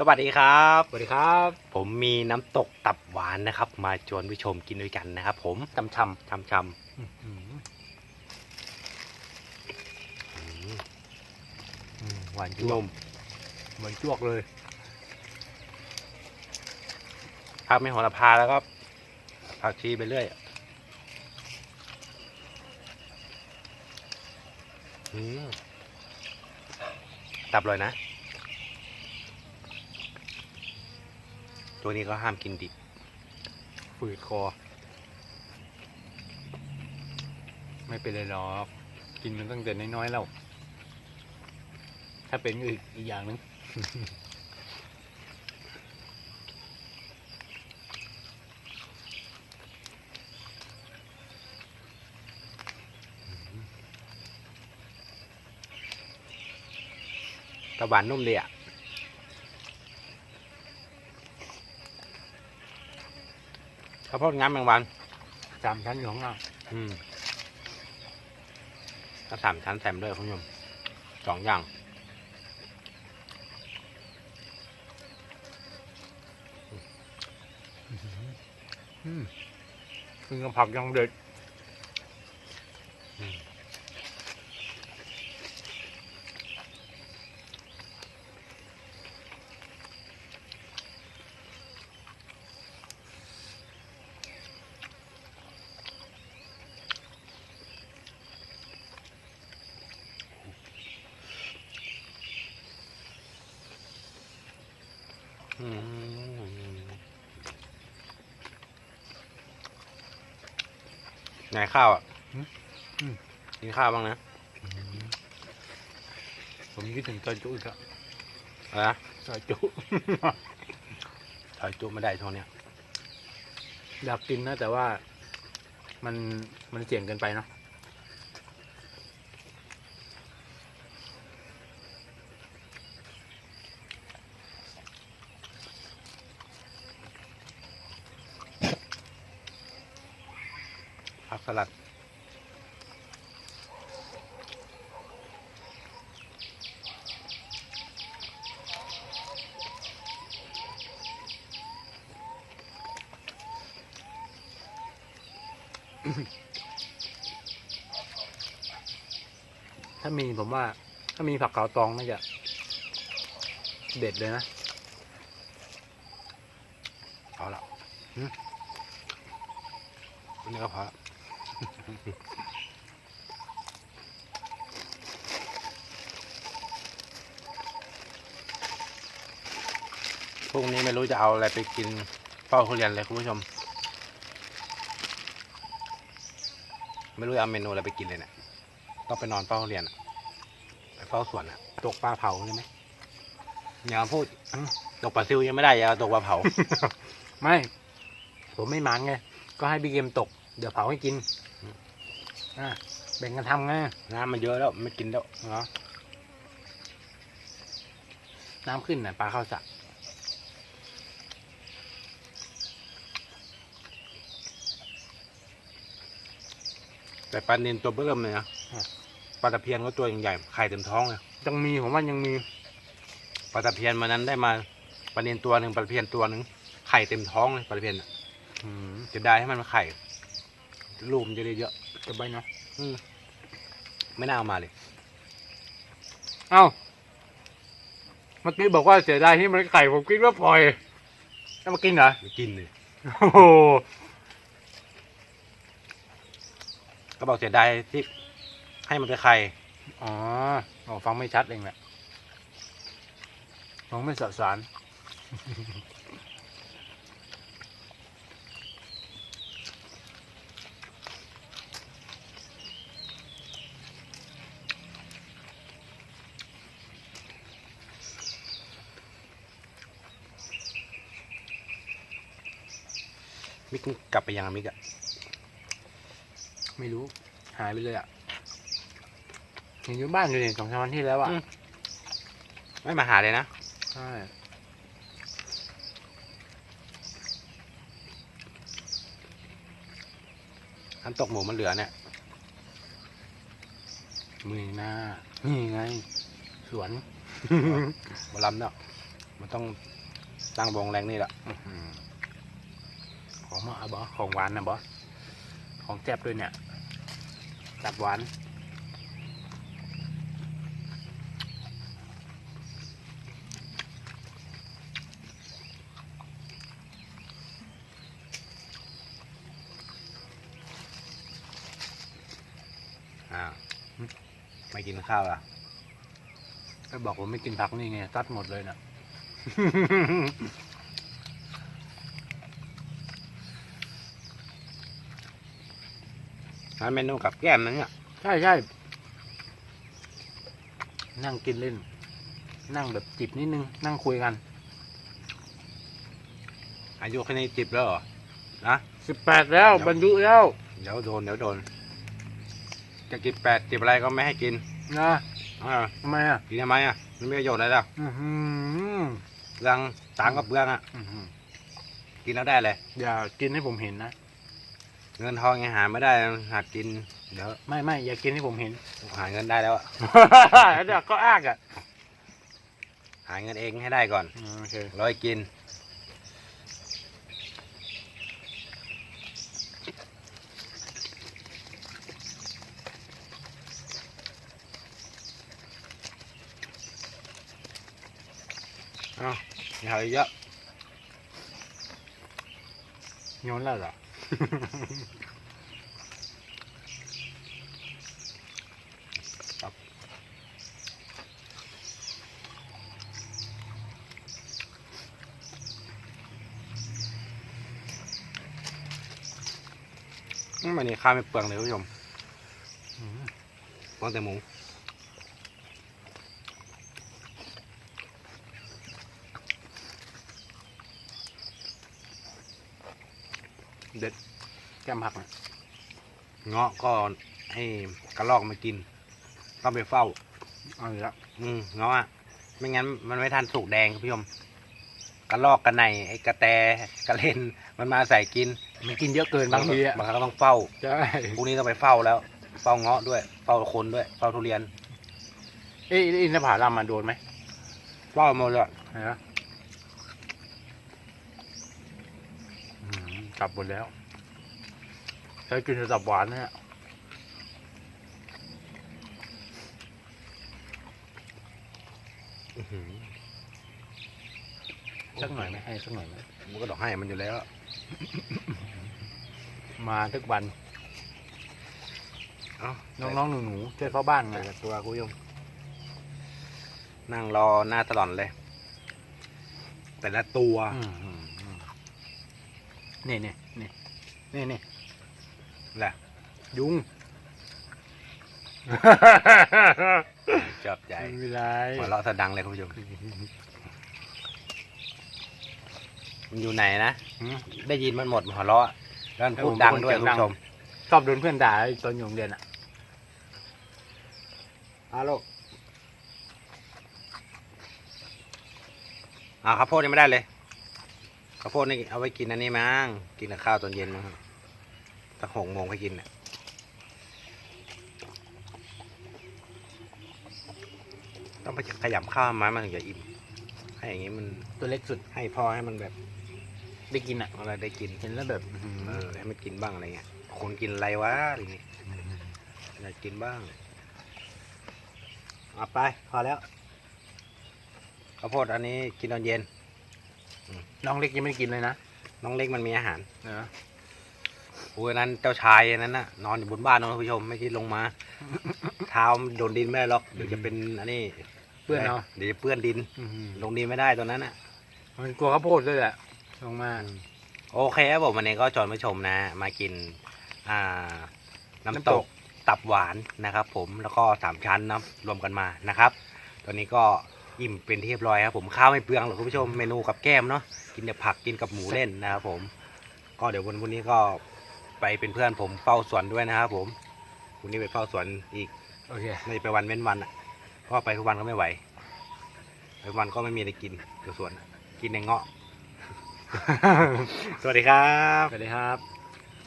สวัสดีครับ สวัสดีครับ ผมมีน้ำตกตับหวานนะครับ มาชวนผู้ชมกินด้วยกันนะครับ ผมชำชชำชำหวานำจ้วนุ่กมหวานจ้วกเลยพักไม่โหระพาแล้วก็ผักชีไปเรื่อยอืมตับเลยนะ ตัวนี้ก็ห้ามกินดิบฝืดคอ ไม่เป็นไรหรอก กินมันตั้งแต่น้อยๆแล้ว ถ้าเป็นอีกอีกอย่างนึงตับหวานนุ่มดีอะ ข้าวโพดง้ำแมงวันสามชั้นอยู่ข้างล่างอืมก็สามชั้นแถมด้วยคุณผู้ชมสองอย่างอืมคือกับผักยังเด็ด อืม ไหนข้าวอะกินข้าวบ้างนะผมคิดถึงซอยจุอีกแล้วอะไรนะซอยจุถอยจุไม่ได้ช่วงเนี้ยอยากกินนะแต่ว่า มันมันเสี่ยงเกินไปเนาะ ผัก สลัด ถ้ามีผมว่า ถ้ามีผักขาวตองน่าจะเด็ดเลยนะ เอาละหึอันนี้ก็พอละ พรุ่งนี้ไม่รู้จะเอาอะไรไปกินเฝ้าทุเรียนเลยคุณผู้ชม ไม่รู้จะเอาเมนูอะไรไปกินเลยเนี่ยต้องไปนอนเฝ้าทุเรียนอะไปเฝ้าสวนอะตกปลาเผาใช่ไหมอย่ามาพูดอื้อตกปลาซิวยังไม่ได้อย่าเอาตกปลาเผา ไม่ ผมไม่มันไง ก็ให้พี่เกมตก เดี๋ยวเผาให้กิน อืมอะแบ่งกันทำไงน้ำมันเยอะแล้วไม่กินแล้วเนาะน้ำขึ้นน่ะปลาเข้าสระแต่ปลาเนนตัวเบิ่มเลยนะปลาตะเพียนก็ตัวใหญ่ๆไข่เต็มท้องเลยยังมีผมว่ายังมีปลาตะเพียนวันนั้นได้มาปลาเนนตัวหนึ่งปลาตะเพียนตัวหนึ่งไข่เต็มท้องเลยปลาตะเพียนน่ะอืมจะได้ให้มันไข่ลูกมันจะได้เยอะ จะใบเนาะอืมไม่น่าเอามาเลย เอ้า เมื่อกี้บอกว่าเสียดายที่มันไข่ผมคิดว่าปล่อยจะมากินเหรอ ไม่กินเลยโอ้โหก็บอกเสียดายที่ให้มันเป็นไข่อ๋ออ๋อฟังไม่ชัดเองแหละฟังไม่สะสาร มิกกลับไปยังอะมิกอะไม่รู้ หายไปเลยอะเห็นอยู่บ้านอยู่เนี่ยสองสามวันที่แล้วอะไม่มาหาเลยนะ ใช่อันตกหมูมันเหลือเนี่ย มือหน้า นี่ไง สวนบลำเนาะอมันต้องตั้งวงแรงนี่แหละอื้อหือ ของมาบอของหวานนะบอของแซ่บด้วยเนี่ยตับหวานอ่าไม่กินข้าวอะก็บอกว่าไม่กินผักนี่ไงตัดหมดเลยนะ งั้นเมนูกับแก้มนั่นเนี่ยใช่ใช่นั่งกินเล่น นั่งแบบจิบนิดนึง นั่งคุยกัน อายุแค่นี้จิบแล้วเหรอนะสิบแปดแล้วเดี๋ยวบรรยุแล้ว เดี๋ยวโดนเดี๋ยวโดน จะกินแปดจิบอะไรก็ไม่ให้กินนะอ่าทำไมอะกินทำไมอะมันไม่ประโยชน์อะไรแล้วอือหือเรื่องตังค์กับเบื้องอะอื้อหือกินแล้วได้เลยอย่ากินให้ผมเห็นนะ เงินทองยังหาไม่ได้หากินเดี๋ยวไม่ไม่อย่ากินให้ผมเห็น หาเงินได้แล้วอะ เดี๋ยวก็อ้ากอะหาเงินเองให้ได้ก่อนอืมโอเคร้อยกิน เอาอย่าเอาเยอะโยนแล้วเหรออื มันนี้ข้าวไม่เปลืองเลยคุณผู้ชมอืมเปลืองแต่หมู เด็ดแก้มผักนะเงาะก็ให้กระลอกมากิน ต้องไปเฝ้าเอาอีกแล้วอืมเงาะอะไม่งั้นมันไม่ทันสุกแดงคุณผู้ชมกระลอกกระไนไอ้กระแตกระเลนมันมาใส่กินมันกินเยอะเกินบางทีอะบางครั้งก็ต้องเฝ้าใช่พรุ่งนี้ต้องไปเฝ้าแล้ว เฝ้าเงาะด้วย เฝ้าคนด้วย เฝ้าทุเรียนเอ้ยอินทผลัมมาโดนไหมเฝ้าหมดเลยนะอืม กลับหมดแล้วใช้กินแต่ตับหวานเนี่ยอื้อหือสักหน่อยไหมให้สักหน่อยไหมมันก็ดอกให้มันอยู่แล้ว มาทุกวันเอ้าน้องๆหนูๆช่วยเข้าบ้านไงใส่ตัวคุณผู้ชมนั่งรอหน้าตลอดเลย แต่ละตัวอืมอืมอืม นี่นี่นี่นี่นี่แหละยุงชอบใจไม่เป็นไรหัวเราะสะดังเลยคุณผู้ชมมันอยู่ไหนนะหืมได้ยินมันหมดหัวเราะแล้วมันพูดดังด้วยเออคุผมเป็นคนเสียงดังณผู้ชมชอบโดนเพื่อนด่าไอ้ตอนอยู่โรงเรียนอะฮัลโหลอ่าข้าวโพดยังไม่ได้เลย ข้าวโพดนี่เอาไว้กินอันนี้มั้งกินกับข้าวตอนเย็นมั้งสักหกโมงให้กินน่ะต้องไปขยำข้าวมามันถึงจะอิ่มให้อย่างงี้มันตัวเล็กสุดให้พ่อให้มันแบบได้กินอะอะไรได้กินเห็นแล้วแบบอื้อหือเออให้มันกินบ้างอะไรเงี้ยคนกินอะไรวะอะไรเงี้ยอยากกินบ้างเอาไปพอแล้วข้าวโพดอันนี้กินตอนเย็น น้องเล็กยังไม่ได้กินเลยนะ น้องเล็กมันมีอาหารเออโอ้ยนั้นเจ้าชายอันนั้นน่ะนอนอยู่บนบ้านนะคุณผู้ชมไม่คิดลงมา เท้ามันโดนดินไม่ได้หรอกเดี๋ยวจะเป็นอันนี้เพื่อนเนาะเดี๋ยวจะเปื้อนดิน อื้อหือลงดินไม่ได้ตัวนั้นน่ะ มันกลัวข้าวโพดด้วยแหละลงมาโอเคครับผมวันนี้ก็ชวนผู้ชมนะ มากินอ่าน้ำน้ำตตกกตับหวานนะครับ ผมแล้วก็สามชั้นนะรวมกันมานะครับ ตอนนี้ก็ อิ่มเป็นที่เรียบร้อยครับผมข้าวไม่เปลืองหรอกคุณผู้ชมเมนูกับแก้มเนาะกินแต่ผักกินกับหมูเล่นนะครับผม ก็เดี๋ยววันพรุ่งนี้ก็ไปเป็นเพื่อนผมเฝ้าสวนด้วยนะครับผมพรุ่งนี้ไปเฝ้าสวนอีกโอเคไม่ไปวันเว้นวันอะเพราะว่าไปทุกวันก็ไม่ไหวไปวันก็ไม่มีอะไรกินอยู่สวนอะกินในเงาะ สวัสดีครับ สวัสดีครับ